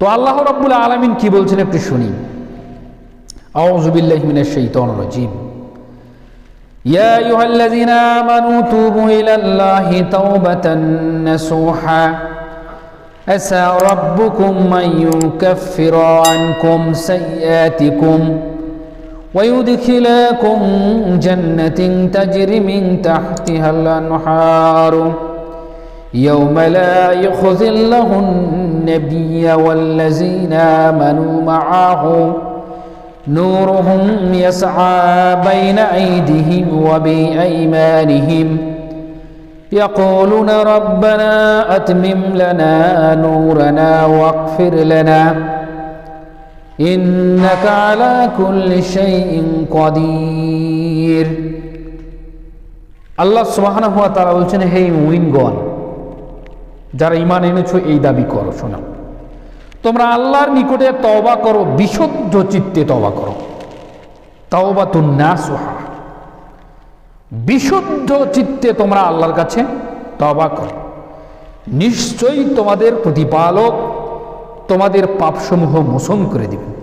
তো আল্লাহ রাব্বুল আলামিন কি বলছেন একটু শুনি আউযু বিল্লাহি মিনাশ শাইতানির রাজিম يا أيها الذين آمنوا توبوا إلى الله توبة نصوحا عسى ربكم أن يكفر عنكم سيئاتكم ويدخلكم جنة تجري من تحتها الأنهار يوم لا يخزي الله النبي والذين آمنوا معه نورهم يسعى بين أيديهم وبأيمانهم يقولون ربنا أتمم لنا نورنا واغفر لنا إنك على كل شيء قدير আল্লাহ সুবহানাহু ওয়া তাআলা বলছেন হে মুমিনগণ যারা ইমান এনেছো, এই দাবি করো, শোনা। তোমরা আল্লাহর নিকটে তওবা করো, বিশুদ্ধ চিত্তে তওবা করো। তাওবাতুন নাসুহা বিশুদ্ধ চিত্তে তোমরা আল্লাহর কাছে তওবা করো। নিশ্চয়ই তোমাদের প্রতিপালক তোমাদের পাপসমূহ মোচন করে দিবেন।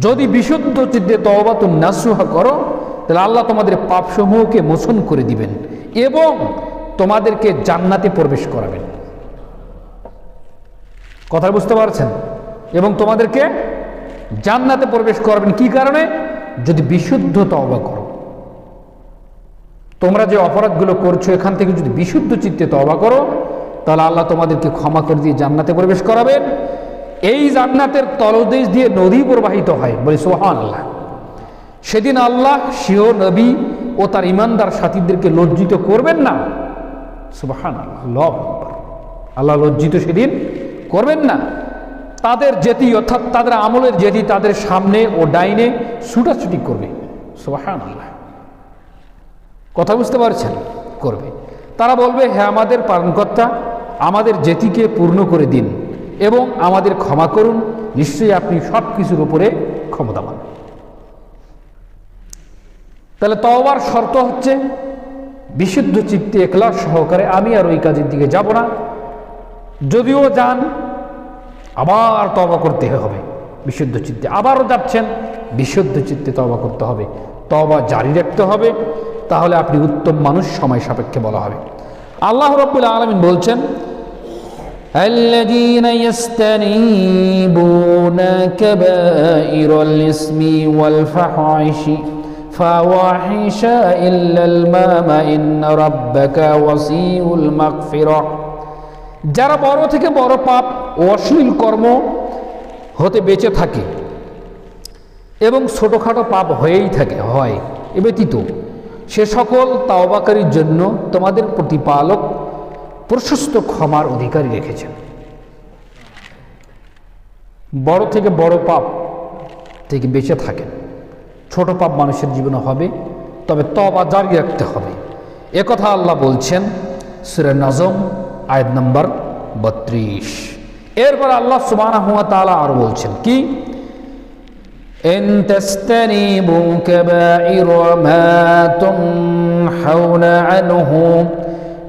যদি বিশুদ্ধ চিত্তে তওবাতুন নাসুহা করো, তাহলে আল্লাহ তোমাদের পাপসমূহকে মোচন করে দিবেন এবং তোমাদেরকে জান্নাতে প্রবেশ করাবেন। কথা বুঝতে পারছেন? এবং তোমাদেরকে জান্নাতে প্রবেশ করবেন কি কারণে? যদি বিশুদ্ধ তওবা করো। তোমরা যে অপরাধগুলো করছ, এখান থেকে যদি বিশুদ্ধ চিত্তে তওবা করো, তাহলে আল্লাহ তোমাদেরকে ক্ষমা করে দিয়ে জান্নাতে প্রবেশ করাবেন। এই জান্নাতের তলদেশ দিয়ে নদী প্রবাহিত হয়। বলে সোহান আল্লাহ সেদিন আল্লাহ সিও নবী ও তার ইমানদার সাথীদেরকে লজ্জিত করবেন না। সুবাহান আল্লাহ আল্লাহ লজ্জিত সেদিন করবেন না। তাদের জেতি অর্থাৎ তাদের আমলের জেতি তাদের সামনে ও ডাইনে ছুটাছুটি করবে। সোহান আল্লাহ কথা বুঝতে পারছেন? করবে। তারা বলবে হ্যাঁ আমাদের পালনকর্তা আমাদের জেতিকে পূর্ণ করে দিন এবং আমাদের ক্ষমা করুন। নিশ্চয়ই আপনি সব কিছুর উপরে ক্ষমতাবান। তাহলে তওবার শর্ত হচ্ছে বিশুদ্ধ চিত্তে একলাস সহকারে আমি আর ওই কাজের দিকে যাব না যদিও যান আবার তবা করতে হবে বিশুদ্ধ চিত্তে আবারও যাচ্ছেন বিশুদ্ধ চিত্তে তবা করতে হবে তবা জারি রাখতে হবে তাহলে আপনি উত্তম মানুষ সময় সাপেক্ষে বলা হবে আল্লাহ রব্বুল আলমিন বলছেন الذين يستنيبون كبائر الاسم والفحائش فواحش إلا المام إن ربك وسيع المغفرة যারা বড় থেকে বড় পাপ ও অশ্লীল কর্ম হতে বেঁচে থাকে এবং ছোটোখাটো পাপ হয়েই থাকে হয় এ ব্যতীত সে সকল তাওবাকারীর জন্য তোমাদের প্রতিপালক প্রশস্ত ক্ষমার অধিকারী রেখেছেন বড় থেকে বড় পাপ থেকে বেঁচে থাকেন ছোট পাপ মানুষের জীবনে হবে তবে তবা জারি রাখতে হবে একথা আল্লাহ বলছেন সুরে নজম আয়াত নম্বর বত্রিশ এরপর আল্লাহ সুবাহ তালা আরো বলছেন কি إن تستنيبوا كبائر ما تنحون عنه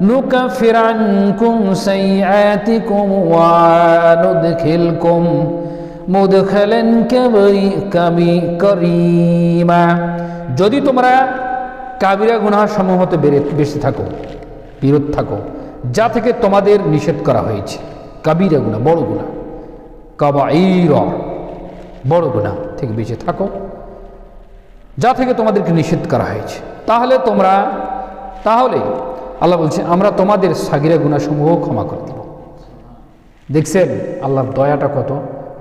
نكفر عنكم سيئاتكم وندخلكم মুদখালেন কাবি করিমা। যদি তোমরা কাবিরা গুনা সমূহ বেড়ে বেঁচে থাকো, বিরোধ থাকো, যা থেকে তোমাদের নিষেধ করা হয়েছে। কাবিরা গুনা বড় গুণা কাবাইর, বড় গুণা থেকে বেঁচে থাকো, যা থেকে তোমাদেরকে নিষেধ করা হয়েছে। তাহলে তোমরা, তাহলে আল্লাহ বলছে, আমরা তোমাদের সাগিরা গুণাসমূহ ক্ষমা করে দেব। দেখছেন, আল্লাহর দয়াটা কত?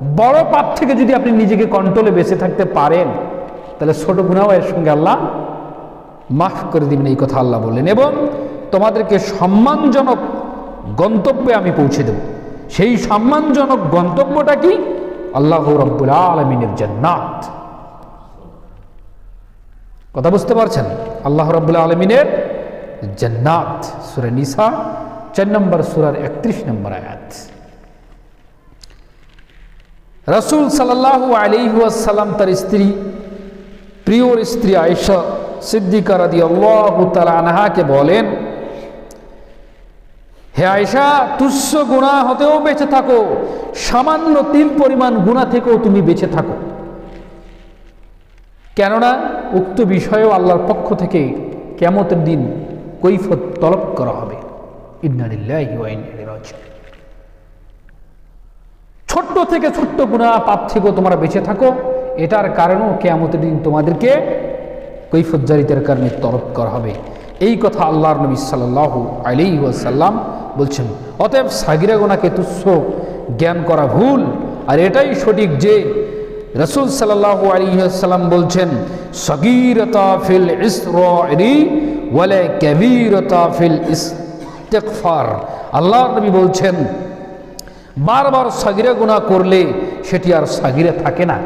বড় পাপ থেকে যদি আপনি নিজেকে কন্ট্রোলে বেঁচে থাকতে পারেন, তাহলে ছোট গুণাও এর সঙ্গে আল্লাহ মাফ করে দিবেন, এই কথা আল্লাহ বললেন। এবং তোমাদেরকে সম্মানজনক গন্তব্যে আমি পৌঁছে দেব। সেই সম্মানজনক গন্তব্যটা কি? আল্লাহ রব্বুল আলমিনের জান্নাত। কথা বুঝতে পারছেন? আল্লাহ রব্বুল আলমিনের জান্নাত। সুরে নিসা, চার নম্বর সুরার একত্রিশ নম্বর আয়াত। রসুল সাল্লাহ আলিহাসাল্লাম তার স্ত্রী প্রিয় স্ত্রী আয়েশা সিদ্দিকা রাদি আল্লাহ আনহাকে বলেন, হে আয়সা তুচ্ছ গুণা হতেও বেঁচে থাকো, সামান্য তিল পরিমাণ গুণা থেকেও তুমি বেঁচে থাকো। কেননা উক্ত বিষয়েও আল্লাহর পক্ষ থেকে কেমতের দিন কৈফত তলব করা হবে। ইন্নালিল্লাহি ছোট্ট থেকে ছোট্ট গুণা পাপ থেকেও তোমরা বেঁচে থাকো। এটার কারণেও কেয়ামতের দিন তোমাদেরকে কৈফজ্জারিতের কারণে তরফ করা হবে। এই কথা আল্লাহর নবী সাল্লাহ আলি ওয়াসাল্লাম বলছেন, অতএব সাগিরা গোনাকে তুচ্ছ জ্ঞান করা ভুল। আর এটাই সঠিক যে রসুল সাল্লাহ আলী সাল্লাম বলছেন, সগিরতা ফিল ইসরি ফিল ইস্তেকফার আল্লাহর নবী বলছেন বারবার সাগিরা গুণা করলে সেটি আর সাগিরে থাকে না।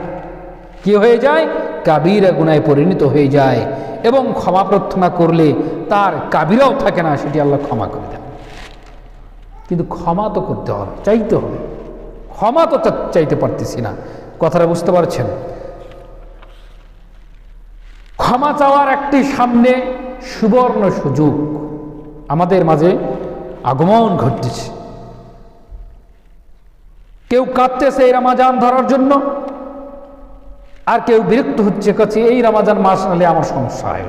কি হয়ে যায়? কাবিরা গুনায় পরিণত হয়ে যায় এবং ক্ষমা প্রার্থনা করলে তার কাবিরাও থাকে না, সেটি আল্লাহ ক্ষমা করে দেন। কিন্তু ক্ষমা তো করতে হবে, চাইতে হবে। ক্ষমা তো চাইতে পারতেছি না। কথাটা বুঝতে পারছেন? ক্ষমা চাওয়ার একটি সামনে সুবর্ণ সুযোগ আমাদের মাঝে আগমন ঘটতেছে কেউ কাঁদতেছে এই রামাজান ধরার জন্য, আর কেউ বিরক্ত হচ্ছে, কাছে এই রামাজান মাস নালে আমার সমস্যা হয়।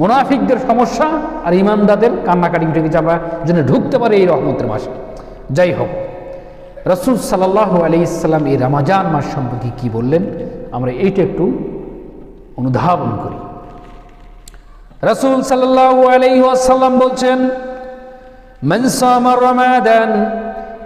মোনাফিকদের সমস্যা আর ইমানদাদের কান্নাকাটি উঠে গেছে, আমরা জন্য ঢুকতে পারে এই রহমতের মাসে। যাই হোক, রসুল সাল্লাহ আলি এই রামাজান মাস সম্পর্কে কী বললেন, আমরা এইটা একটু অনুধাবন করি। রসুল সাল্লাহ আলি আসাল্লাম বলছেন মনসামার রমাদান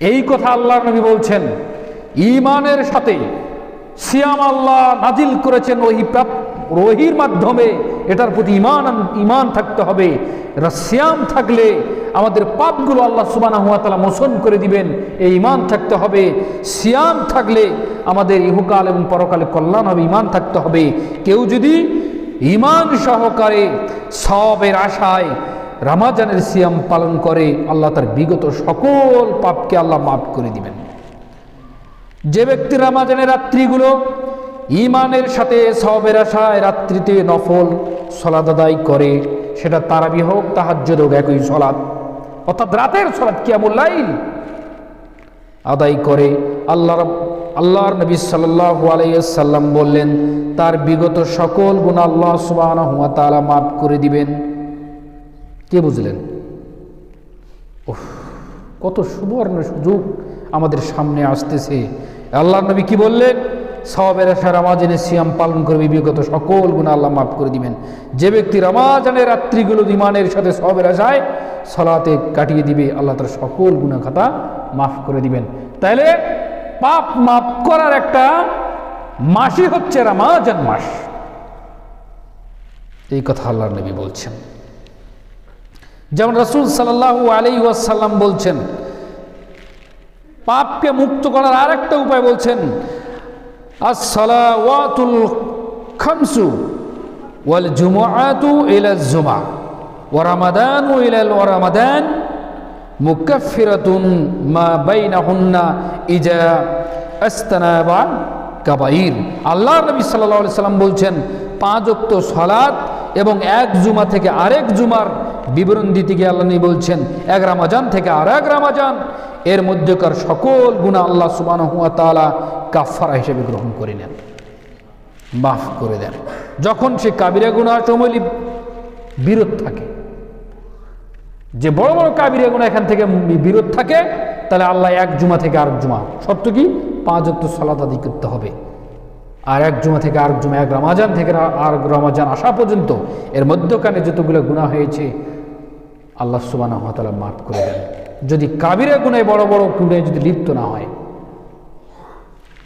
এই কথা আল্লাহ নবী বলছেন ইমানের সাথে সিয়াম আল্লাহ নাজিল করেছেন ওহি রহির মাধ্যমে, এটার প্রতি ইমান ইমান থাকতে হবে। সিয়াম থাকলে আমাদের পাপগুলো আল্লাহ সুবানা হুয়া তালা মোচন করে দিবেন, এই ইমান থাকতে হবে। সিয়াম থাকলে আমাদের ইহুকাল এবং পরকালে কল্যাণ হবে ইমান থাকতে হবে। কেউ যদি ইমান সহকারে সবের আশায় রামাজানের সিয়াম পালন করে আল্লাহ তার বিগত সকল পাপকে আল্লাহ মাফ করে দিবেন। যে ব্যক্তি রামাজানের রাত্রিগুলো ইমানের সাথে সবের আশায় রাত্রিতে নফল সলাদ আদায় করে, সেটা তারাবি হোক, তাহাজ্জুদ হোক, একই সলাদ অর্থাৎ রাতের সলাদ কিয়ামুল্লাইল আদায় করে আল্লাহ আল্লাহর নবী সাল্লাল্লাহু আলাইহি সাল্লাম বললেন, তার বিগত সকল গুণ আল্লাহ ওয়া মাফ করে দিবেন। কে বুঝলেন? উফ, কত সুবর্ণ সুযোগ আমাদের সামনে আসতেছে। আল্লাহ নবী কি বললেন? সবের আশা রামাজানের সিয়াম পালন করবে বিগত সকল গুণ আল্লাহ মাফ করে দিবেন। যে ব্যক্তি রামাজানের রাত্রিগুলো ইমানের সাথে সবের আশায় সলাতে কাটিয়ে দিবে আল্লাহ তার সকল গুণা খাতা মাফ করে দিবেন। তাইলে পাপ মাফ করার একটা মাসই হচ্ছে রামাজান মাস। এই কথা আল্লাহ নবী বলছেন। যেমন রসুল সাল্লাল্লাহু আলী ওয়াসাল্লাম বলছেন, পাপকে মুক্ত করার আরেকটা উপায় বলছেন, আসসালাওয়াতুল খামসু ওয়াল জুমআতু ইলা জুমা ওয়া রামাদানু ইলা ওয়া রামাদান মুকাফফিরাতুন মা বাইনাহুন্না ইজা আস্তানাবা কাবাইর। আল্লাহর নবী সাল্লাল্লাহু আলাইহি সাল্লাম বলছেন, পাঁচ ওয়াক্ত সালাত এবং এক জুমা থেকে আরেক জুমার বিবরণ দিতে গিয়ে আল্লাহ বলছেন, এক রামাজান থেকে আর এক রামাজান, এর মধ্যেকার সকল গুণা আল্লাহ সুবান ওয়া তাআলা কাফারা হিসেবে গ্রহণ করে নেন, মাফ করে দেন। যখন সে কাবিরা গুণা সময় বিরত থাকে, যে বড় বড় কাবিরা গুণা এখান থেকে বিরত থাকে, তাহলে আল্লাহ এক জুমা থেকে আরেক জুমা। শর্ত কি? পাঁচ অক্ত সালাত আদি করতে হবে। আর এক জুমা থেকে আরেক জুমা, এক রামাজান থেকে আর রামাজান আসা পর্যন্ত এর মধ্যখানে যতগুলো গুণা হয়েছে, আল্লাহ সুবানা হতালা মাফ করে দেন। যদি কাবিরা গুণায় বড় বড় গুণায় যদি লিপ্ত না হয়,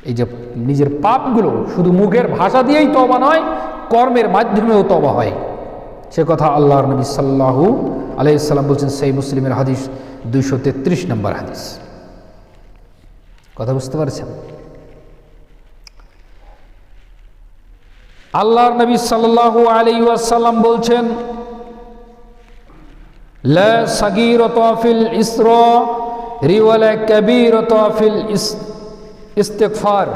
এই যে নিজের পাপগুলো শুধু মুখের ভাষা দিয়েই তবা নয়, কর্মের মাধ্যমেও তবা হয়। সে কথা আল্লাহর নবী সাল্লাহু আলাইসাল্লাম বলছেন, সেই মুসলিমের হাদিস দুইশো তেত্রিশ নম্বর হাদিস। কথা বুঝতে পারছেন? আল্লাহর নবী সাল্লাল্লাহু আলাইহি ওয়াসাল্লাম বলছেন, লা সাগীরাতা ফিল ইসরা, রিওয়ালা কাবীরাতা ফিল ইস্তেগফার।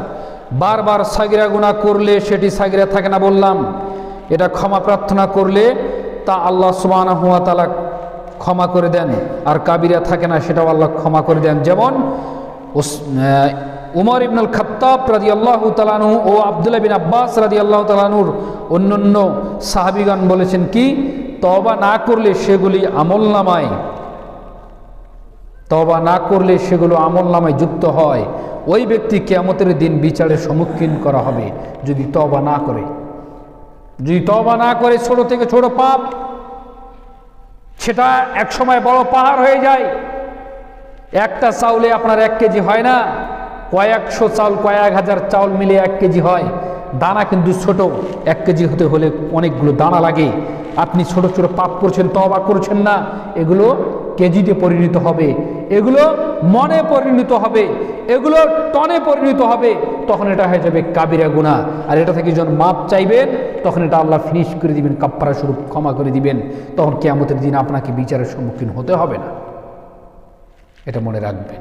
বারবার সাগিরা গুনাহ করলে সেটি সাগিরা থাকে না বললাম। এটা ক্ষমা প্রার্থনা করলে তা আল্লাহ সুবহানাহু ওয়া তাআলা ক্ষমা করে দেন। আর কাবিরা থাকে না, সেটাও আল্লাহ ক্ষমা করে দেন। যেমন উমর ইবনুল খাত্তাব রাজি আল্লাহ তালানু ও আবদুল্লাহ বিন আব্বাস রাজি আল্লাহ তালানুর অন্যান্য সাহাবিগান বলেছেন কি তবা না করলে সেগুলি আমল নামায়। তবা না করলে সেগুলো আমল নামায় যুক্ত হয়। ওই ব্যক্তি কেয়ামতের দিন বিচারের সম্মুখীন করা হবে যদি তবা না করে। যদি তবা না করে ছোট থেকে ছোট পাপ, সেটা এক সময় বড় পাহাড় হয়ে যায়। একটা চাউলে আপনার এক কেজি হয় না। কয়েকশো চাউল, কয়েক হাজার চাউল মিলে এক কেজি হয়। দানা কিন্তু ছোট, এক কেজি হতে হলে অনেকগুলো দানা লাগে। আপনি ছোট ছোট পাপ করছেন তবা করছেন না, এগুলো কেজিতে পরিণত হবে। এগুলো মনে পরিণত হবে, এগুলো টনে পরিণত হবে, তখন এটা হয়ে যাবে কাবিরা গুণা আর এটা থেকে যখন মাপ চাইবেন, তখন এটা আল্লাহ ফিনিশ করে দিবেন কাপ্পারা স্বরূপ ক্ষমা করে দিবেন। তখন কেয়ামতের দিন আপনাকে বিচারের সম্মুখীন হতে হবে না। এটা মনে রাখবেন।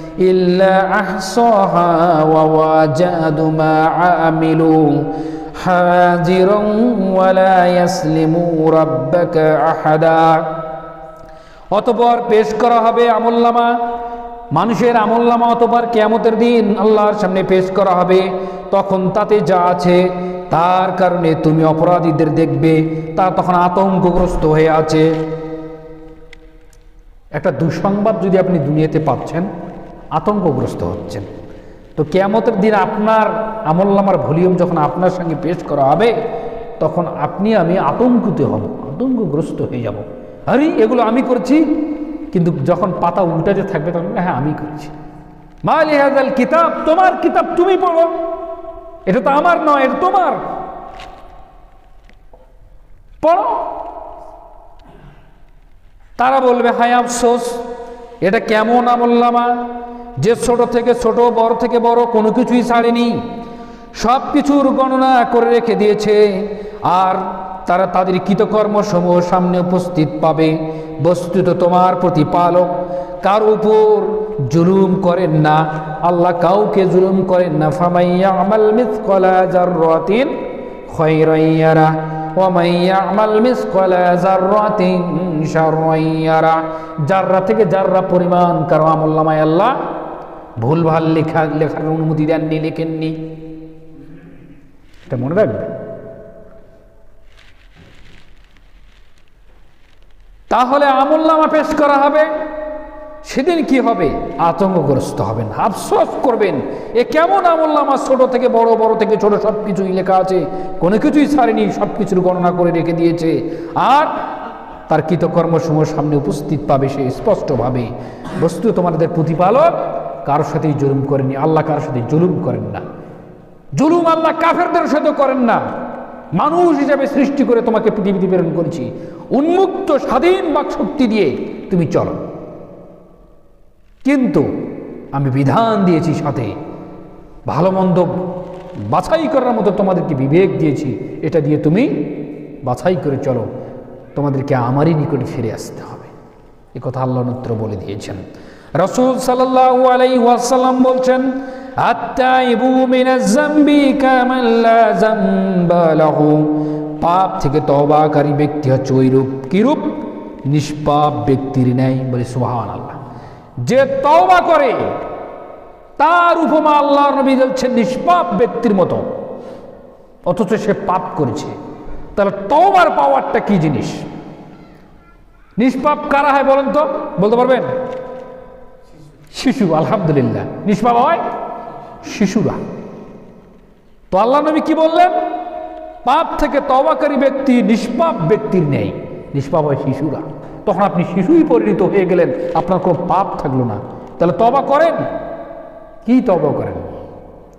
إلا أحصاها ووجدوا ما عملوا حاضرا ولا يسلم ربك أحدا অতপর পেশ করা হবে আমল্লামা মানুষের আমল্লামা অতপর কেয়ামতের দিন আল্লাহর সামনে পেশ করা হবে তখন তাতে যা আছে তার কারণে তুমি অপরাধীদের দেখবে তা তখন আতঙ্কগ্রস্ত হয়ে আছে একটা দুঃসংবাদ যদি আপনি দুনিয়াতে পাচ্ছেন আতঙ্কগ্রস্ত হচ্ছেন। তো কেয়ামতের দিন আপনার আমল্লামার ভলিউম যখন আপনার সঙ্গে পেশ করা হবে, তখন আপনি, আমি আতঙ্কিত হব, আতঙ্কগ্রস্ত হয়ে যাব। আরে, এগুলো আমি করছি, কিন্তু যখন পাতা উল্টাতে থাকবে, তখন হ্যাঁ আমি করেছি। মালি হাজাল কিতাব, তোমার কিতাব তুমি পড়ো। এটা তো আমার নয়, এটা তোমার। পড়ো। তারা বলবে, হায় আফসোস, এটা কেমন আমল্লামা যে ছোট থেকে ছোট, বড় থেকে বড় কোনো কিছুই ছাড়েনি। সব কিছুর গণনা করে রেখে দিয়েছে আর তারা তাদের কৃতকর্ম সমূহ সামনে উপস্থিত পাবে। বস্তুত তোমার প্রতিপালক কার উপর জুলুম করেন না। আল্লাহ কাউকে জুলুম করেন না। ফামাইয়া আমাল মিস কলা যার রতিন খৈরাইয়ারা যাররা থেকে যাররা পরিমাণ কারও আল্লাহ ভুলভাল লেখা লেখার অনুমতি দেননি লেখেননি। এটা মনে রাখবে। তাহলে আমল্লামা পেশ করা হবে। সেদিন কি হবে? আতঙ্কগ্রস্ত হবেন আফসোস করবেন। এ কেমন আমল্লামা ছোট থেকে বড় বড় থেকে ছোট সব কিছুই লেখা আছে। কোনো কিছুই ছাড়েনি সব কিছুর গণনা করে রেখে দিয়েছে। আর তার কৃতকর্মসমূহ সামনে উপস্থিত পাবে সে স্পষ্টভাবে। বস্তু তোমাদের প্রতিপালক কারোর সাথেই জুলুম করেনি আল্লাহ কারোর সাথে জুলুম করেন না। জুলুম আল্লাহ কাফেরদের সাথে করেন না। মানুষ হিসাবে সৃষ্টি করে তোমাকে পৃথিবীতে প্রেরণ করেছি। উন্মুক্ত, স্বাধীন বাক শক্তি দিয়ে তুমি চলো। কিন্তু আমি বিধান দিয়েছি সাথে। ভালো মন্দ বাছাই করার মতো তোমাদেরকে বিবেক দিয়েছি। এটা দিয়ে তুমি বাছাই করে চলো। তোমাদেরকে আমারই নিকটে ফিরে আসতে হবে। এ কথা আল্লাহ নত্র বলে দিয়েছেন। রসুল সাল্লাহ আলাই ওয়াসাল্লাম বলছেন পাপ থেকে তবাকারী ব্যক্তি হচ্ছে ওইরূপ কিরূপ? নিষ্পাপ ব্যক্তির ন্যায় বলে সুবহান আল্লাহ যে তওবা করে, তার উপমা আল্লাহ নবী বলছেন নিষ্পাপ ব্যক্তির মতো। অথচ সে পাপ করেছে। তাহলে তওবার পাওয়ারটা কি জিনিস? নিষ্পাপ কারা হয় বলেন তো? বলতে পারবেন? শিশু, আলহামদুলিল্লাহ। নিষ্পাপ হয় শিশুরা। তো আল্লাহ নবী কি বললেন? পাপ থেকে তবাকারী ব্যক্তি নিষ্পাপ ব্যক্তির নেই, নিষ্পাপ হয় শিশুরা। তখন আপনি শিশুই পরিণত হয়ে গেলেন, আপনার কোনো পাপ থাকল না। তাহলে তবা করেন? কি তবা করেন?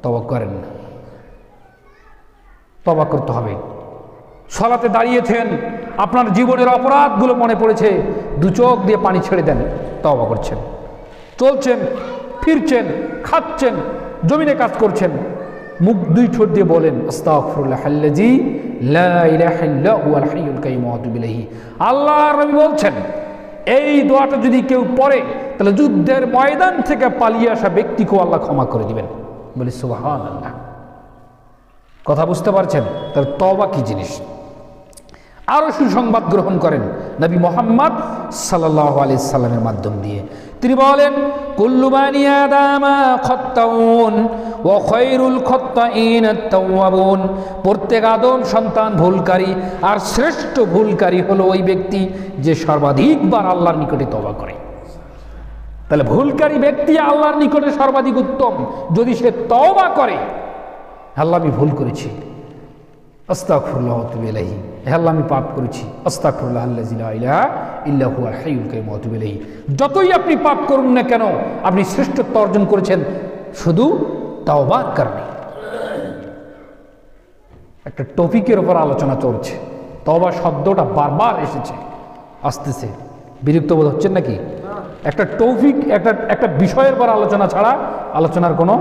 তবা করেন না। তবা করতে হবে। সলাতে দাঁড়িয়েছেন, আপনার জীবনের অপরাধগুলো মনে পড়েছে, দু চোখ দিয়ে পানি ছেড়ে দেন তবা করছেন। চলছেন, ফিরছেন, খাচ্ছেন, জমিনে কাজ করছেন। মুখ দুই ঠোঁট দিয়ে বলেন আল্লাহ নবী বলছেন, এই দোয়াটা যদি কেউ পড়ে, তাহলে যুদ্ধের ময়দান থেকে পালিয়ে আসা ব্যক্তিকেও আল্লাহ ক্ষমা করে দিবেন। বলি, সুবহানাল্লাহ। কথা বুঝতে পারছেন? তাহলে তবা কি জিনিস? আরও সুসংবাদ গ্রহণ করেন নবী মোহাম্মদ সাল্লাহ আলি সাল্লামের মাধ্যম দিয়ে। তিনি বলেন কুল্লুবানি প্রত্যেক আদম সন্তান ভুলকারী আর শ্রেষ্ঠ ভুলকারী হলো ওই ব্যক্তি যে সর্বাধিকবার আল্লাহর নিকটে তবা করে। তাহলে ভুলকারী ব্যক্তি আল্লাহর নিকটে সর্বাধিক উত্তম। যদি সে তওবা করে, আল্লাহ আমি ভুল করেছি। আস্তাগফিরুল্লাহ ওয়া আতুবু ইলাইহি হে আল্লাহ আমি পাপ করেছি। ইলাইহি। যতই আপনি পাপ করুন না কেন, আপনি শ্রেষ্ঠত্ব অর্জন করেছেন, শুধু তাওবার কারণে। একটা টপিকের উপর আলোচনা চলছে। তওবা শব্দটা বারবার এসেছে, আসতেছে। বিরক্ত বোধ হচ্ছেন নাকি? একটা টপিক, একটা একটা বিষয়ের পর আলোচনা ছাড়া আলোচনার কোনো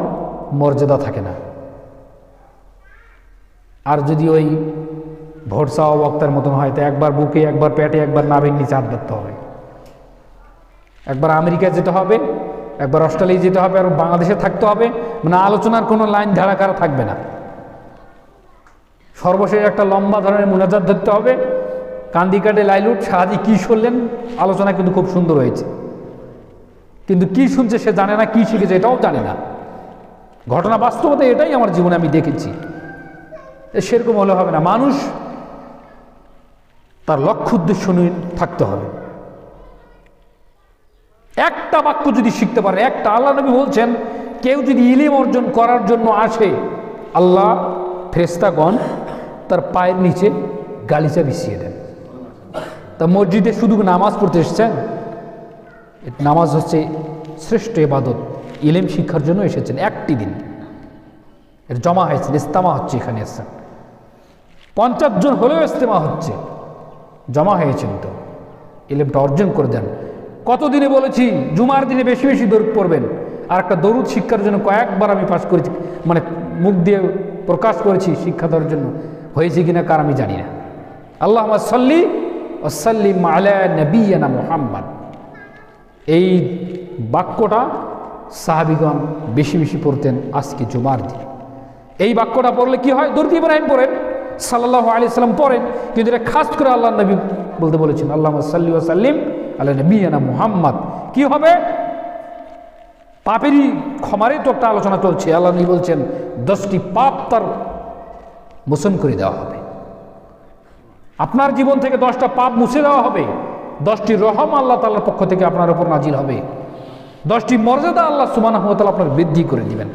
মর্যাদা থাকে না। আর যদি ওই ভোটসা বক্তার মতন হয়, তো একবার বুকে, একবার পেটে, একবার নাভির নিচে হাত ধরতে হবে। একবার আমেরিকা যেতে হবে, একবার অস্ট্রেলিয়া যেতে হবে, আর বাংলাদেশে থাকতে হবে মানে আলোচনার কোনো লাইন ধারাকারা থাকবে না। সর্বশেষ একটা লম্বা ধরনের মুনাজাত ধরতে হবে। কান্দি কাটে লাইলুট সাহাজি কী শুনলেন? আলোচনা কিন্তু খুব সুন্দর হয়েছে। কিন্তু কি শুনছে সে জানে না, কি শিখেছে এটাও জানে না। ঘটনা বাস্তবতা এটাই আমার জীবনে আমি দেখেছি। সেরকম হলে হবে না। মানুষ তার লক্ষ্য উদ্দেশ্য নিয়ে থাকতে হবে। একটা বাক্য যদি শিখতে পারে, একটা আল্লাহ নবী বলছেন, কেউ যদি ইলিম অর্জন করার জন্য আসে, আল্লাহ ফেরেস্তাগণ তার পায়ের নিচে গালিচা বিছিয়ে দেন। তা মসজিদে শুধু নামাজ পড়তে এসেছেন? নামাজ হচ্ছে শ্রেষ্ঠ এবাদত ইলেম শিক্ষার জন্য এসেছেন একটি দিন। জমা হয়েছে, ইস্তেমা হচ্ছে এখানে এসছেন। পঞ্চাশ জন হলেও ইস্তেমা হচ্ছে। জমা হয়েছেন তো। ইলেমটা অর্জন করে দেন। কতদিনে বলেছি, জুমার দিনে বেশি বেশি দরুদ পড়বেন। আর একটা দরুদ শিক্ষার জন্য কয়েকবার আমি পাশ করেছি মানে মুখ দিয়ে প্রকাশ করেছি শিক্ষা দেওয়ার জন্য। হয়েছে কিনা কার আমি জানি না। আল্লাহ সাল্লি ওসাল্লিম আলা নবীনা মোহাম্মদ। এই বাক্যটা সাহাবিগণ বেশি বেশি পড়তেন আজকে জুমার দিন। এই বাক্যটা পড়লে কি হয়? দরদি ইব্রাহিম পড়েন। সাল্লাহ আলি সাল্লাম পড়েন, কিন্তু এটা খাস করে আল্লাহ নবী বলতে বলেছেন আল্লাহ সাল্লি সাল্লিম আল্লাহ নবীনা মুহাম্মদ। কি হবে? পাপেরই ক্ষমারই তো একটা আলোচনা চলছে। আল্লাহ নবী বলছেন, দশটি পাপ তার মোচন করে দেওয়া হবে। আপনার জীবন থেকে দশটা পাপ মুছে দেওয়া হবে। দশটি রহম আল্লাহ তাল্লার পক্ষ থেকে আপনার উপর নাজিল হবে। দশটি মর্যাদা আল্লাহ সুমান আপনার বৃদ্ধি করে দিবেন।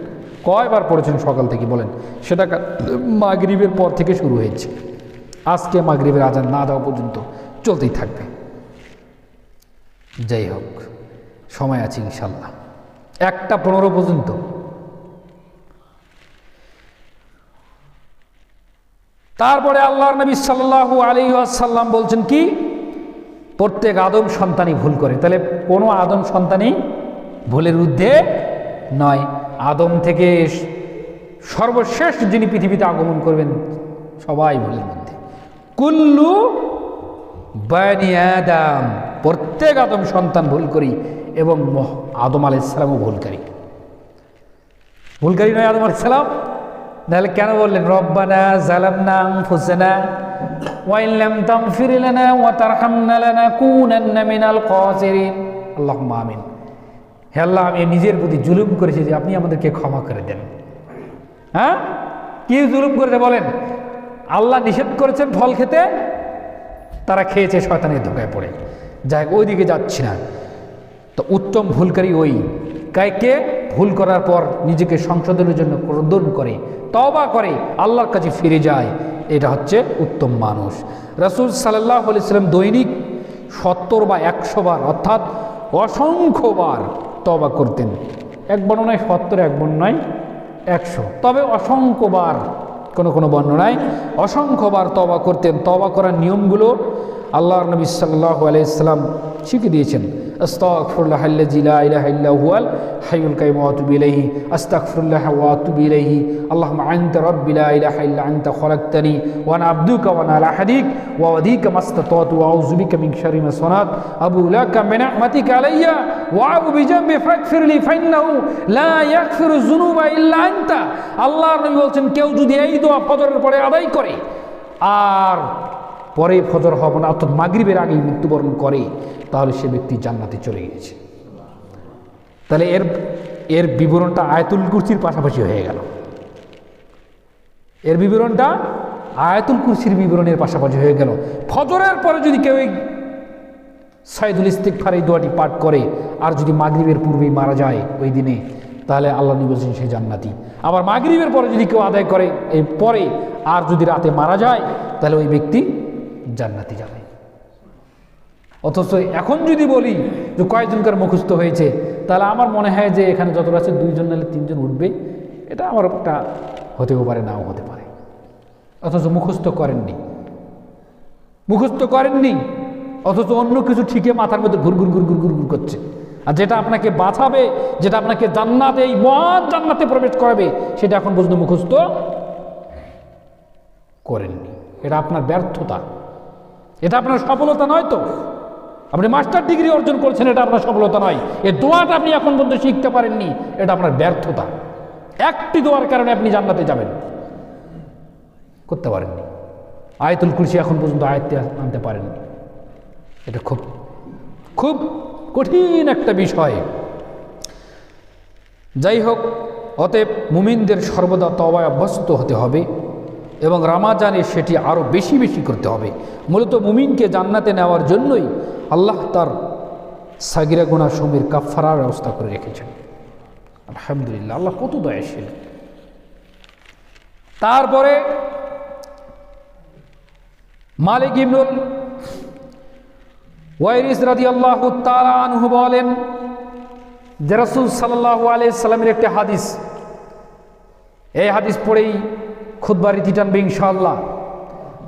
কয়বার পড়েছেন সকাল থেকে বলেন? সেটা মাগরিবের পর থেকে শুরু হয়েছে। আজকে মাগরিবের আজান না দেওয়া পর্যন্ত চলতেই থাকবে। যাই হোক, সময় আছে ইনশাল্লাহ একটা পনেরো পর্যন্ত। তারপরে আল্লাহর নবী সাল্লাহ আলী আসাল্লাম বলছেন কি? প্রত্যেক আদম সন্তানই ভুল করে। তাহলে কোনো আদম সন্তানই ভুলের ঊর্ধ্বে নয়। আদম থেকে সর্বশেষ যিনি পৃথিবীতে আগমন করবেন, সবাই ভুলের মধ্যে, কুল্লু বানি আদাম। প্রত্যেক আদম সন্তান ভুল করি এবং আদম আলাইসালামও ভুলকারী ভুলকারী নয় আদম আলাইসালাম তাহলে কেন বললেন, রব্বানা জালামনা আনফুসানা ওয়াইন লাম তাগফির লানা ওয়া তারহামনা লানাকুনান্না মিনাল খাসিরিন। আল্লাহুম্মা আমিন। হে আল্লাহ, আমি নিজের প্রতি জুলুম করেছি যে আপনি আমাদেরকে ক্ষমা করে দেন। হ্যাঁ? কি জুলুম করেছে বলেন? আল্লাহ নিষেধ করেছেন ফল খেতে, তারা খেয়েছে শয়তানের ধোকায় পড়ে। যাই ওইদিকে যাচ্ছি না। তো উত্তম ভুলকারী ওই। কাইকে ভুল করার পর নিজেকে সংশোধনের জন্য ক্রোধন করে তবা করে, আল্লাহর কাছে ফিরে যায়। এটা হচ্ছে উত্তম মানুষ। রাসুল সাল্লাহ সাল্লাম দৈনিক সত্তর বা একশো বার, অর্থাৎ অসংখ্যবার তবা করতেন। এক বর্ণনায় সত্তর, এক বর্ণনায় একশো। তবে অসংখ্যবার, কোনো কোনো বর্ণনায় অসংখ্যবার তবা করতেন। তবা করার নিয়মগুলো আল্লাহ নবী সাল্লাহ আলাইসাল্লাম শিখে দিয়েছেন। আস্তাগফিরুল্লাহ আল্লাযী লা ইলাহা ইল্লা হুয়াল হাইয়ুল কাইয়ুম ওয়া আতুবু ইলাইহি আস্তাগফিরুল্লাহ ওয়া আতুবু ইলাইহি আল্লাহুম্মা আনতা রাব্বি লা ইলাহা ইল্লা আনতা খলাকতানি ওয়া আনা আবদুকা ওয়া আনা আলা আহদিক ওয়া ওয়াদিকা মাস্তাতাতু ওয়া আউযু বিকা মিন শাররি মা সানাত আবু লাকা মিন নি'মাতিকা আলাইয়া ওয়া আবু বিজামবি ফাগফিরলি ফাইন্নাহু লা ইয়াগফিরু যুনুবা ইল্লা আনতা আল্লাহর নবী বলছেন, কেউ যদি এই দোয়া ফজরের পরে আদায় করে, আর পরে ফজর হব না অর্থাৎ মাগরিবের আগেই মৃত্যুবরণ করে, তাহলে সে ব্যক্তি জান্নাতে চলে গিয়েছে। তাহলে এর এর বিবরণটা আয়াতুল কুরসির পাশাপাশি হয়ে গেল। এর বিবরণটা আয়াতুল কুরসির বিবরণের পাশাপাশি হয়ে গেল। ফজরের পরে যদি কেউ এই সাইদুল ইস্তিকফার এই দোয়াটি পাঠ করে, আর যদি মাগরিবের পূর্বেই মারা যায় ওই দিনে, তাহলে আল্লাহ নবী বলছেন সে জান্নাতি। আবার মাগরিবের পরে যদি কেউ আদায় করে এই পরে আর যদি রাতে মারা যায়, তাহলে ওই ব্যক্তি জান্নাতি যাবে অথচ এখন যদি বলি যে কয়েকজনকার মুখস্থ হয়েছে, তাহলে আমার মনে হয় যে এখানে যতটা আছে দুইজন নাহলে তিনজন উঠবে এটা আমার একটা হতেও পারে, নাও হতে পারে। অথচ মুখস্থ করেননি। মুখস্থ করেননি, অথচ অন্য কিছু ঠিকে মাথার মধ্যে ঘুর ঘুর ঘুর ঘুর ঘুর ঘুর করছে। আর যেটা আপনাকে বাঁচাবে, যেটা আপনাকে জান্নাতে, এই মহান জান্নাতে প্রবেশ করাবে, সেটা এখন পর্যন্ত মুখস্থ করেননি। এটা আপনার ব্যর্থতা। এটা আপনার সফলতা নয় তো? আপনি মাস্টার ডিগ্রি অর্জন করছেন, এটা আপনার সফলতা নয়। এ দোয়াটা আপনি এখন পর্যন্ত শিখতে পারেননি, এটা আপনার ব্যর্থতা। একটি দোয়ার কারণে আপনি জান্নাতে যাবেন। করতে পারেননি। আয়তুল কুরসি এখন পর্যন্ত আয়ত্তে আনতে পারেননি। এটা খুব খুব কঠিন একটা বিষয়। যাই হোক, অতএব মুমিনদের সর্বদা তবায় অভ্যস্ত হতে হবে। এবং রামাজানে সেটি আরও বেশি বেশি করতে হবে। মূলত মুমিনকে জান্নাতে নেওয়ার জন্যই আল্লাহ তার সাগিরা গুণা সমীর কাফারার ব্যবস্থা করে রেখেছেন। আলহামদুলিল্লাহ, আল্লাহ কত দয়াশীল। তারপরে মালিক ইবনুল ওয়াইরিস রাদি আল্লাহ আনহু বলেন, যে রসুল সাল্লাহ আলাইসাল্লামের একটি হাদিস, এই হাদিস পড়েই খুদ্বার রীতি টানবে ইনশাল্লাহ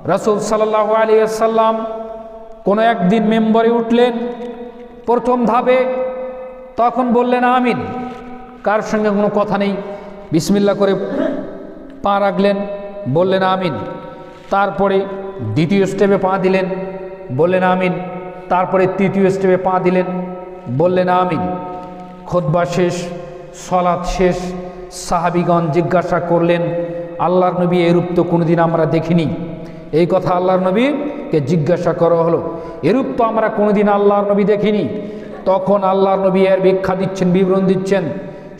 রসুল সাল্লাহ আলিয়াল্লাম কোনো একদিন মেম্বরে উঠলেন, প্রথম ধাপে তখন বললেন, আমিন। কার সঙ্গে কোনো কথা নেই। বিসমিল্লা করে পা রাখলেন, বললেন, আমিন। তারপরে দ্বিতীয় স্টেপে পা দিলেন, বললেন, আমিন। তারপরে তৃতীয় স্টেপে পা দিলেন, বললেন, আমিন। খোদবা শেষ, সলাৎ শেষ, সাহাবিগণ জিজ্ঞাসা করলেন আল্লাহর নবী এরূপ তো কোনোদিন আমরা দেখিনি। এই কথা আল্লাহর নবীকে জিজ্ঞাসা করা হলো, এরূপ তো আমরা কোনোদিন আল্লাহর নবী দেখিনি। তখন আল্লাহর নবী এর ব্যাখ্যা দিচ্ছেন, বিবরণ দিচ্ছেন,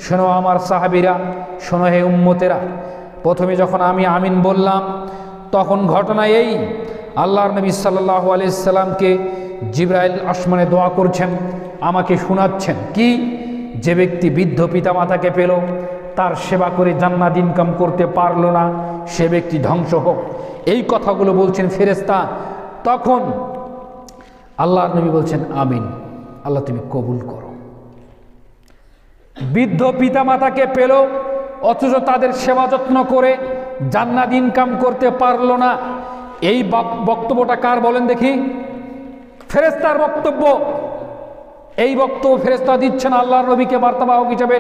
শোনো আমার সাহাবিরা, শোনো হে উম্মতেরা, প্রথমে যখন আমি আমিন বললাম, তখন ঘটনা এই, আল্লাহর নবী সাল্লাহ আলাইসাল্লামকে জিব্রাইল আসমানে দোয়া করছেন, আমাকে শোনাচ্ছেন। কি? যে ব্যক্তি বৃদ্ধ পিতামাতাকে পেল তার সেবা করে জান্নাত ইনকাম করতে পারল না, সে ব্যক্তি ধ্বংস হোক। এই কথাগুলো বলছেন ফেরেস্তা তখন আল্লাহর নবী বলছেন, আমিন। আল্লাহ, তুমি কবুল করো। বৃদ্ধ পিতামাতাকে পেল, অথচ তাদের সেবা যত্ন করে জান্নাত ইনকাম করতে পারল না। এই বক্তব্যটা কার বলেন দেখি? ফেরেস্তার বক্তব্য। এই বক্তব্য ফেরেস্তা দিচ্ছেন আল্লাহর নবীকে বার্তাবাহক হিসেবে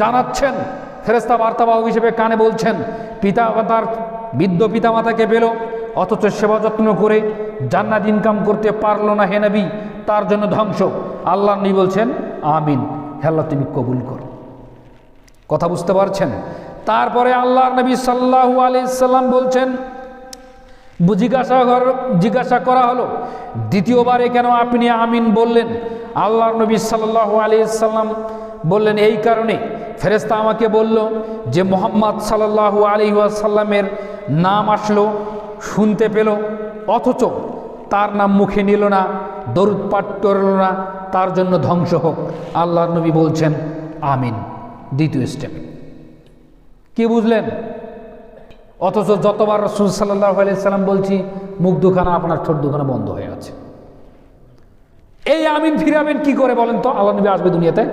জানাচ্ছেন। ফেরেস্তা বার্তাবাহক হিসেবে কানে বলছেন, পিতা তার বৃদ্ধ পিতামাতাকে পেল, অথচ সেবা যত্ন করে জান্নাত ইনকাম করতে পারল না হে নবী, তার জন্য ধ্বংস। আল্লাহ নবী বলছেন, আমিন হেল্লা তুমি কবুল করো। কথা বুঝতে পারছেন? তারপরে আল্লাহ নবী সাল্লাহু আলাইসাল্লাম বলছেন, জিজ্ঞাসা জিজ্ঞাসা করা হলো, দ্বিতীয়বারে কেন আপনি আমিন বললেন? আল্লাহ নবী সাল্লাহ আলিয়াল্লাম বললেন, এই কারণে ফেরেস্তা আমাকে বলল যে মোহাম্মদ সাল্লাহু আলি আসাল্লামের নাম আসলো, শুনতে পেল, অথচ তার নাম মুখে নিল না, দরুদ পাঠ করল না, তার জন্য ধ্বংস হোক। আল্লাহ নবী বলছেন, আমিন। দ্বিতীয় স্টেপ কি বুঝলেন? অথচ যতবার রসুল সাল্লাহ সাল্লাম বলছি, মুখ দুখানা আপনার ঠোঁট দুখানা বন্ধ হয়ে আছে। এই আমিন ফিরাবেন কি করে বলেন তো? আল্লাহ নবী আসবে দুনিয়াতে।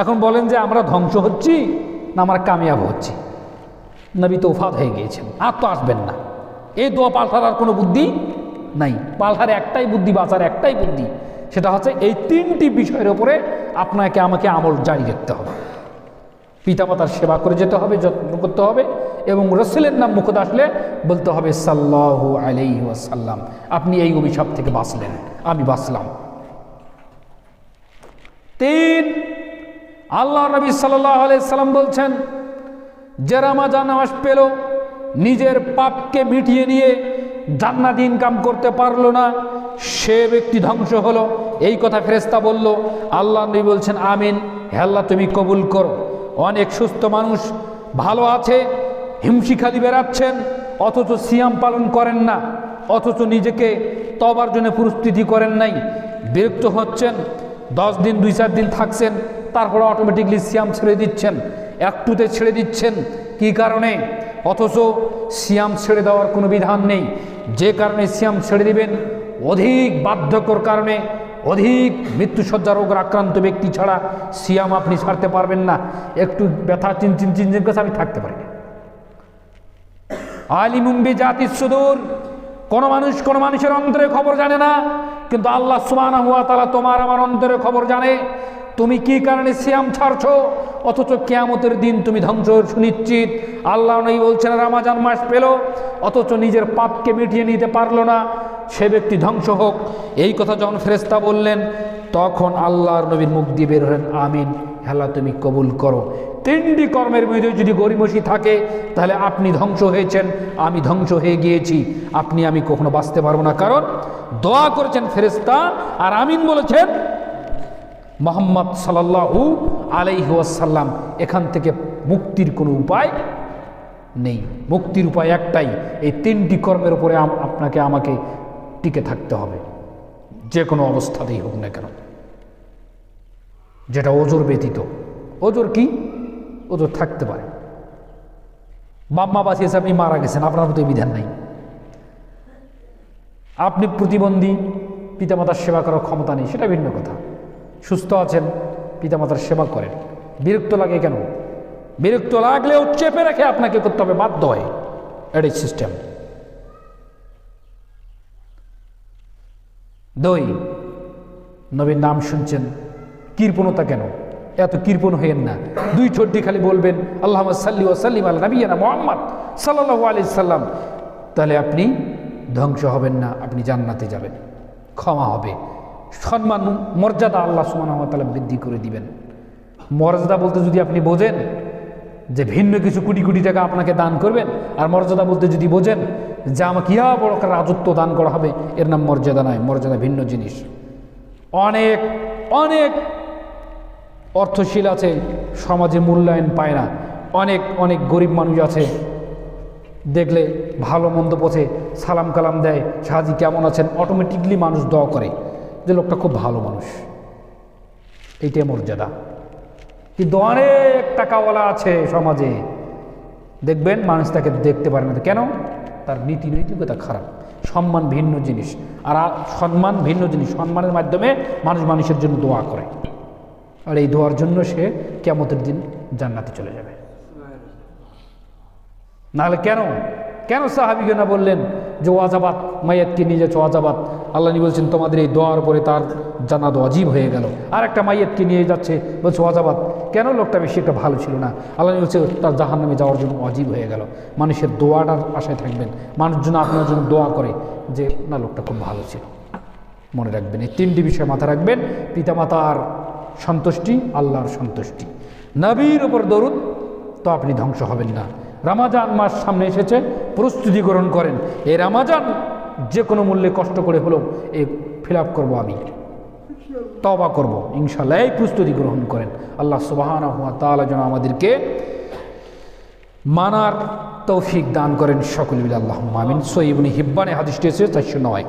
এখন বলেন যে আমরা ধ্বংস হচ্ছি না আমরা কামিয়াব হচ্ছি। নবী তো উফাত হয়ে গিয়েছেন, আর তো আসবেন না। এই দোয়া পাল্টার আর কোনো বুদ্ধি নাই। পাল্টার একটাই বুদ্ধি, বাঁচার একটাই বুদ্ধি, সেটা হচ্ছে এই তিনটি বিষয়ের ওপরে আপনাকে, আমাকে আমল জারি রাখতে হবে। পিতামাতার সেবা করে যেতে হবে, যত্ন করতে হবে এবং রসুলের নাম মুখত আসলে বলতে হবে সাল্লাহ আলাই ওয়াসাল্লাম, আপনি এই অভিশাপ থেকে বাঁচলেন, আমি বাঁচলাম। তিন আল্লাহ নবী সাল্লাহ সাল্লাম বলছেন, যে রামাজান মাস পেল, নিজের পাপকে মিটিয়ে নিয়ে জান্নাত ইনকাম করতে পারল না, সে ব্যক্তি ধ্বংস হলো। এই কথা ফেরেস্তা বলল আল্লাহ নবী বলছেন, আমিন, হে আল্লাহ, তুমি কবুল করো। অনেক সুস্থ মানুষ ভালো আছে হিমশিখালি বেড়াচ্ছেন, অথচ সিয়াম পালন করেন না, অথচ নিজেকে তবার জন্য প্রস্তুতি করেন নাই, বিরক্ত হচ্ছেন, দশ দিন, দুই চার দিন থাকছেন তারপরে অটোমেটিকলি সিয়াম ছেড়ে দিচ্ছেন, একটুতে ছেড়ে দিচ্ছেন। কি কারণে? অথচ সিয়াম ছেড়ে দেওয়ার কোনো বিধান নেই। যে কারণে সিয়াম ছেড়ে দিবেন, অধিক বাধ্যকর কারণে অধিক মৃত্যুসজ্জা রোগের আক্রান্ত ব্যক্তি ছাড়া সিয়াম আপনি ছাড়তে পারবেন না। একটু ব্যথা চিনচিন চিনচিন কাছে আমি থাকতে পারি না। আলিমুম্বি জাতি সুদূর। কোনো মানুষ কোনো মানুষের অন্তরে খবর জানে না, কিন্তু আল্লাহ সুবাহ হুয়া তালা তোমার আমার অন্তরে খবর জানে। তুমি কি কারণে সিয়াম ছাড়ছ? অথচ কেয়ামতের দিন তুমি ধ্বংস সুনিশ্চিত। আল্লাহ নেই বলছেন, রামাজান মাস পেল, অথচ নিজের পাপকে মিটিয়ে নিতে পারল না। সে ব্যক্তি ধ্বংস হোক। এই কথা যখন ফেরেস্তা বললেন, তখন আল্লাহর নবীর মুখ দিয়ে বের হলেন, আমিন, হেলা তুমি কবুল করো। তিনটি কর্মের মধ্যে যদি গরিমসি থাকে, তাহলে আপনি ধ্বংস হয়েছেন, আমি ধ্বংস হয়ে গিয়েছি। আপনি, আমি কখনো বাঁচতে পারব না। কারণ দোয়া করেছেন ফেরেস্তা আর আমিন বলেছেন মোহাম্মদ সাল্লাহু আলাইহাসাল্লাম এখান থেকে মুক্তির কোনো উপায় নেই। মুক্তির উপায় একটাই, এই তিনটি কর্মের উপরে আপনাকে, আমাকে টিকে থাকতে হবে। যে কোনো অবস্থাতেই হোক না কেন। যেটা ওজোর ব্যতীত। ওজোর কি? ওজোর থাকতে পারে। বাম্মা বাঁচিয়েছে আপনি মারা গেছেন, আপনার মতো বিধান নাই। আপনি প্রতিবন্ধী, পিতামাতার সেবা করার ক্ষমতা নেই, সেটা ভিন্ন কথা। সুস্থ আছেন, পিতামাতার সেবা করেন। বিরক্ত লাগে কেন? বিরক্ত লাগলেও চেপে রেখে আপনাকে করতে হবে বাধ্য হয়। এটাই সিস্টেম দুই, নবীর নাম শুনছেন কৃপণতা কেন? এত কৃপণ হইয়েন না। দুই ঠোঁটটি খালি বলবেন আল্লাহ সাল্লি ও সাল্লিম আল নবীনা মোহাম্মদ সাল্লাহ আলি সাল্লাম। তাহলে আপনি ধ্বংস হবেন না, আপনি জান্নাতে যাবেন। ক্ষমা হবে। সম্মান, মর্যাদা আল্লাহ সুমানতালা বৃদ্ধি করে দিবেন। মর্যাদা বলতে যদি আপনি বোঝেন যে ভিন্ন কিছু কোটি কোটি টাকা আপনাকে দান করবেন, আর মর্যাদা বলতে যদি বোঝেন যে আমাকে ইয়া বড় রাজত্ব দান করা হবে, এর নাম মর্যাদা নয় মর্যাদা ভিন্ন জিনিস। অনেক অনেক অর্থশীল আছে, সমাজে মূল্যায়ন পায় না। অনেক অনেক গরিব মানুষ আছে, দেখলে ভালো মন্দ পথে সালাম কালাম দেয় সাহাজি কেমন আছেন অটোমেটিকলি মানুষ দোয়া করে। যে লোকটা খুব ভালো মানুষ। এইটাই মর্যাদা। কিন্তু অনেক টাকাওয়ালা আছে সমাজে। দেখবেন মানুষ তাকে দেখতে পারে না। কেন? তার নীতি নৈতিকতা খারাপ। সম্মান ভিন্ন জিনিস। আর সম্মান ভিন্ন জিনিস। সম্মানের মাধ্যমে মানুষ মানুষের জন্য দোয়া করে। আর এই দোয়ার জন্য সে কেমতের দিন জান্নাতে চলে যাবে। নাহলে কেন? কেন সাহাবিগনা বললেন যে ওয়াজাবাত মাইয়াতকে নিয়ে যাচ্ছে ওয়াজাবাত আল্লাহ বলছেন, তোমাদের এই দোয়ার পরে তার জানাতো অজীব হয়ে গেল। আর একটা মাইয়াতকে নিয়ে যাচ্ছে, বলছে ওয়াজাবাত কেন লোকটা বেশি একটা ভালো ছিল না? আল্লাহ বলছে তার জাহান নামে যাওয়ার জন্য অজীব হয়ে গেল। মানুষের দোয়াটার আশায় থাকবেন। মানুষজন আপনার জন্য দোয়া করে যে, না, লোকটা খুব ভালো ছিল। মনে রাখবেন, এই তিনটি বিষয় মাথা রাখবেন। পিতামাতার সন্তুষ্টি, আল্লাহর সন্তুষ্টি। নবীর ওপর দরুদ, তো আপনি ধ্বংস হবেন না। রামাজান মাস সামনে এসেছে প্রস্তুতি গ্রহণ করেন। এই রামাজান যে কোনো মূল্যে কষ্ট করে হলেও এ ফিল আপ করব আমি তবা করব ইনশাল্লাহ এই প্রস্তুতি গ্রহণ করেন। আল্লাহ সুবাহানা হুয়া তাআলা যেন আমাদেরকে মানার তৌফিক দান করেন সকল আল্লাহ মামিন সৈবনী হিব্বানে হাদিসটি এসে চারশো নয়।